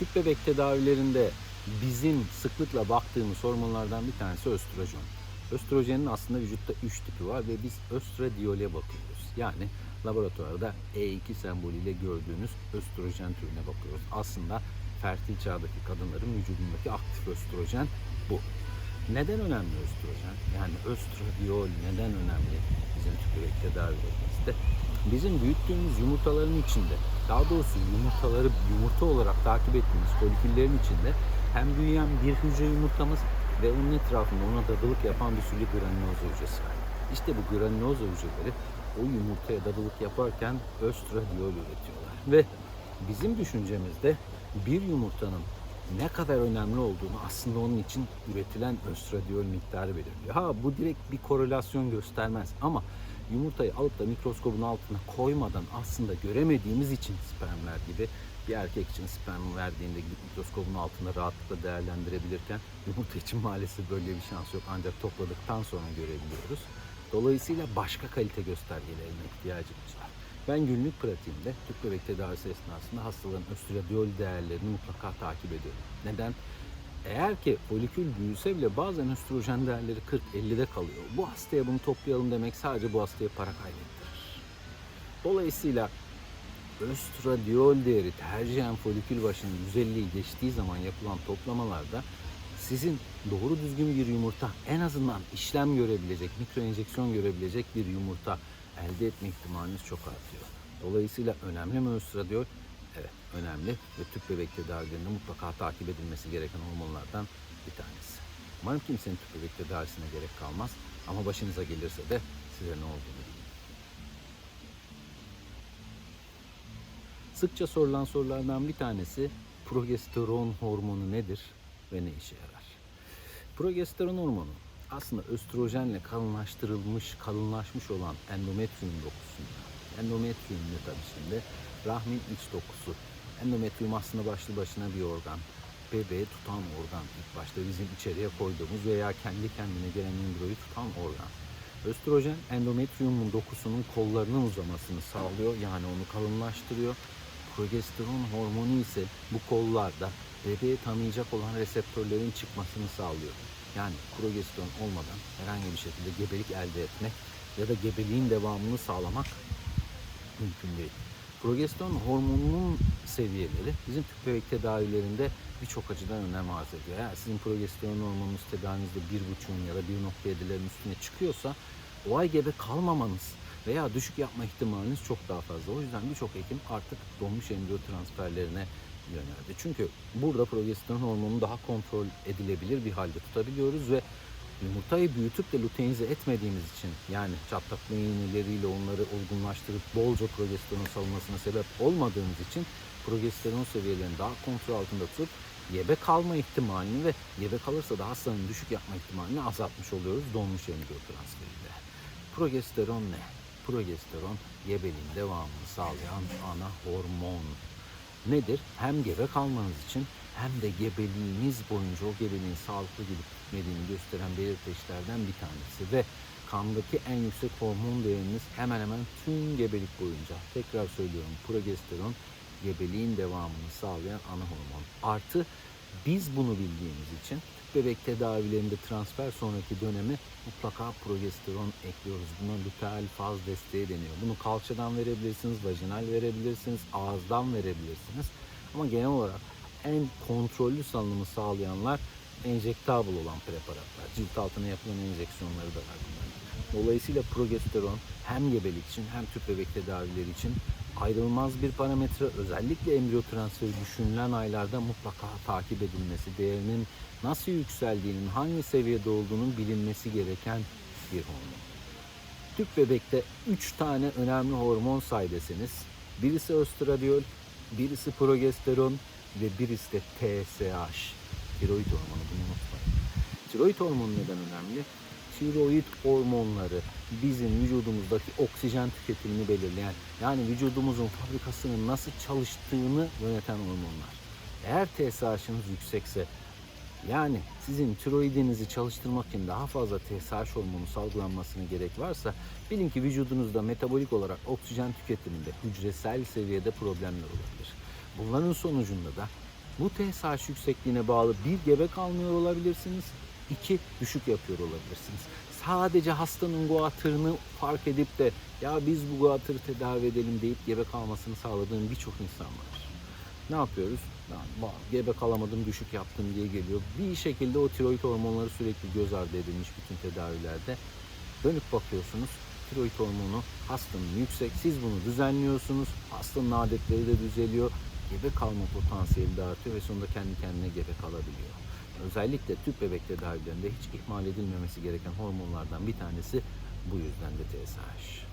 Tüp bebek tedavilerinde bizim sıklıkla baktığımız hormonlardan bir tanesi östrojen. Östrojenin aslında vücutta 3 tipi var ve biz östradiyole bakıyoruz. Yani laboratuvarda E2 sembolüyle gördüğünüz östrojen türüne bakıyoruz. Aslında fertil çağdaki kadınların vücudundaki aktif östrojen bu. Neden önemli östrojen? Yani östradiol neden önemli bizim tüp bebek tedavilerimizde? Bizim büyüttüğümüz yumurtaların içinde, daha doğrusu yumurtaları yumurta olarak takip ettiğimiz foliküllerin içinde hem büyüyen bir hücre yumurtamız ve onun etrafında ona dadılık yapan bir sürü granuloza hücresi var. İşte bu granuloza hücreleri o yumurtaya dadılık yaparken östradiol üretiyorlar. Ve bizim düşüncemizde bir yumurtanın ne kadar önemli olduğunu aslında onun için üretilen östradiol miktarı belirliyor. Ha bu direkt bir korelasyon göstermez ama yumurtayı alıp da mikroskobun altına koymadan aslında göremediğimiz için spermler gibi bir erkek için sperm verdiğinde mikroskobun altında rahatlıkla değerlendirebilirken yumurta için maalesef böyle bir şans yok ancak topladıktan sonra görebiliyoruz. Dolayısıyla başka kalite göstergelerine ihtiyacımız var. Ben günlük pratiğimde tüp bebek tedavisi esnasında hastaların östradiol değerlerini mutlaka takip ediyorum. Neden? Eğer ki folikül büyüse bile bazen östrojen değerleri 40-50'de kalıyor. Bu hastaya bunu toplayalım demek sadece bu hastaya para kaybettirir. Dolayısıyla östradiol değeri tercihen folikül başının 150'yi geçtiği zaman yapılan toplamalarda sizin doğru düzgün bir yumurta en azından işlem görebilecek, mikro enjeksiyon görebilecek bir yumurta elde etme ihtimaliniz çok artıyor. Dolayısıyla önemli mi östradiol? Evet önemli ve tüp bebek tedavilerinde mutlaka takip edilmesi gereken hormonlardan bir tanesi. Umarım kimsenin tüp bebek tedavisine gerek kalmaz ama başınıza gelirse de size ne olduğunu bilin. Sıkça sorulan sorulardan bir tanesi progesteron hormonu nedir ve ne işe yarar? Progesteron hormonu aslında östrojenle kalınlaştırılmış, kalınlaşmış olan endometrium dokusunda. Endometrium ne tabii şimdi? Rahmin iç dokusu. Endometrium aslında başlı başına bir organ. Bebeği tutan organ. İlk başta bizim içeriye koyduğumuz veya kendi kendine gelen embriyoyu tutan organ. Östrojen endometriumun dokusunun kollarının uzamasını sağlıyor. Yani onu kalınlaştırıyor. Progesteron hormonu ise bu kollarda bebeği tanıyacak olan reseptörlerin çıkmasını sağlıyor. Yani progesteron olmadan herhangi bir şekilde gebelik elde etmek ya da gebeliğin devamını sağlamak mümkün değil. Progesteron hormonunun seviyeleri bizim tüp bebek tedavilerinde birçok açıdan önem arz ediyor. Eğer sizin progesteron hormonunuz tedavinizde 1,5'un ya da 1.7'lerin üstüne çıkıyorsa o ay gebe kalmamanız veya düşük yapma ihtimaliniz çok daha fazla. O yüzden birçok hekim artık donmuş embriyo transferlerine yöneldi. Çünkü burada progesteron hormonunu daha kontrol edilebilir bir halde tutabiliyoruz ve yumurtayı büyütüp de luteinize etmediğimiz için yani çatlaklı iğneleriyle onları olgunlaştırıp bolca progesteron salınmasına sebep olmadığımız için progesteron seviyelerini daha kontrol altında tutup yebe kalma ihtimalini ve yebe kalırsa da hastanın düşük yapma ihtimalini azaltmış oluyoruz donmuş embriyo transferiyle. Progesteron ne? Progesteron gebeliğin devamını sağlayan ana hormon nedir? Hem gebe kalmanız için hem de gebeliğiniz boyunca o gebeliğin sağlıklı gidip gitmediğini gösteren belirteçlerden bir tanesi ve kandaki en yüksek hormon değeriniz hemen hemen tüm gebelik boyunca tekrar söylüyorum progesteron gebeliğin devamını sağlayan ana hormon. Artı biz bunu bildiğimiz için bebek tedavilerinde transfer sonraki dönemi mutlaka progesteron ekliyoruz. Buna luteal faz desteği deniyor. Bunu kalçadan verebilirsiniz, vajinal verebilirsiniz, ağızdan verebilirsiniz. Ama genel olarak en kontrollü salınımı sağlayanlar enjektabl olan preparatlar. Cilt altına yapılan enjeksiyonları da var bunların. Dolayısıyla progesteron hem gebelik için hem tüp bebek tedavileri için ayrılmaz bir parametre. Özellikle embriyo transferi düşünülen aylarda mutlaka takip edilmesi, değerinin nasıl yükseldiğinin, hangi seviyede olduğunun bilinmesi gereken bir hormon. Tüp bebekte 3 tane önemli hormon say deseniz, birisi östradiol, birisi progesteron ve birisi de TSH. Tiroid hormonu bunu unutmayın. Tiroid hormonu neden önemli? Tiroid hormonları bizim vücudumuzdaki oksijen tüketimini belirleyen yani vücudumuzun fabrikasının nasıl çalıştığını yöneten hormonlar. Eğer TSH'ınız yüksekse yani sizin tiroidinizi çalıştırmak için daha fazla TSH hormonu salgılanmasına gerek varsa bilin ki vücudunuzda metabolik olarak oksijen tüketiminde hücresel seviyede problemler olabilir. Bunların sonucunda da Bu TSH yüksekliğine bağlı bir gebe kalmıyor olabilirsiniz. İki düşük yapıyor olabilirsiniz. Sadece hastanın guatırını fark edip de ya biz bu guatırı tedavi edelim deyip gebe kalmasını sağladığım birçok insan var. Ne yapıyoruz? "Vah, gebe kalamadım, düşük yaptım diye geliyor. Bir şekilde o tiroid hormonları sürekli göz ardı edilmiş bütün tedavilerde. Dönüp bakıyorsunuz, tiroid hormonu hastanın yüksek. Siz bunu düzenliyorsunuz. Hastanın adetleri de düzeliyor. Gebe kalma potansiyeli de artıyor ve sonunda kendi kendine gebe kalabiliyor. Özellikle tüp bebek tedavilerinde hiç ihmal edilmemesi gereken hormonlardan bir tanesi bu yüzden de TSH.